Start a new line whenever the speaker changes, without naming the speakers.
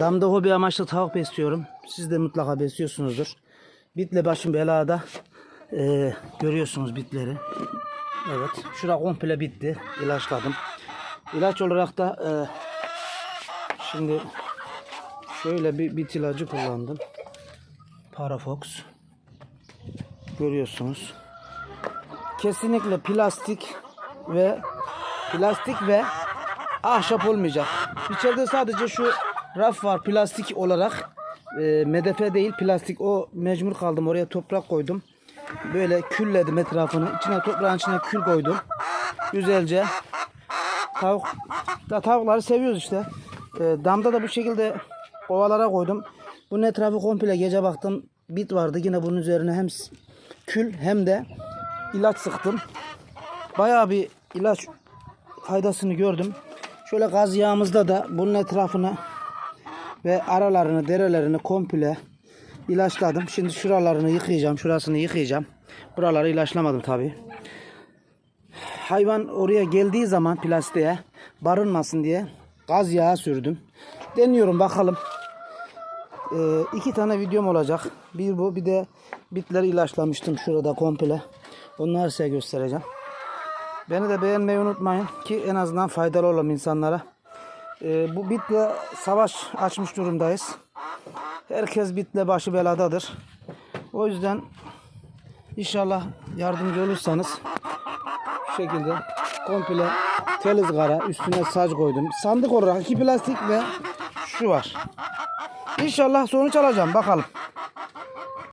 Damda hobi amaçlı tavuk besliyorum. Siz de mutlaka besliyorsunuzdur. Bitle başım belada. Ee, görüyorsunuz bitleri. Evet. Şura komple bitti. İlaçladım. İlaç olarak da e, şimdi şöyle bir bit ilacı kullandım. Parafox. Görüyorsunuz. Kesinlikle plastik ve plastik ve ahşap olmayacak. İçeride sadece şu raf var plastik olarak. E, medefe değil plastik. O mecbur kaldım. Oraya toprak koydum. Böyle külledim etrafını. İçine toprağın içine kül koydum. Güzelce. Tavuk da tavukları seviyoruz işte. E, damda da bu şekilde kovalara koydum. Bunun etrafı komple gece baktım. Bit vardı. Yine bunun üzerine hem kül hem de ilaç sıktım. Bayağı bir ilaç faydasını gördüm. Şöyle gaz yağımızda da bunun etrafını ve aralarını, derelerini komple ilaçladım. Şimdi şuralarını yıkayacağım, şurasını yıkayacağım. Buraları ilaçlamadım tabi. Hayvan oraya geldiği zaman plastiğe barınmasın diye gaz yağı sürdüm. Deniyorum bakalım. Ee, iki tane videom olacak. Bir bu bir de bitleri ilaçlamıştım şurada komple. Onları size göstereceğim. Beni de beğenmeyi unutmayın ki en azından faydalı olalım insanlara. Ee, bu bitle savaş açmış durumdayız. Herkes bitle başı beladadır. O yüzden inşallah yardımcı olursanız şu şekilde komple tel ızgara üstüne saç koydum. Sandık olarak iki plastik ve şu var. İnşallah sonuç alacağım bakalım.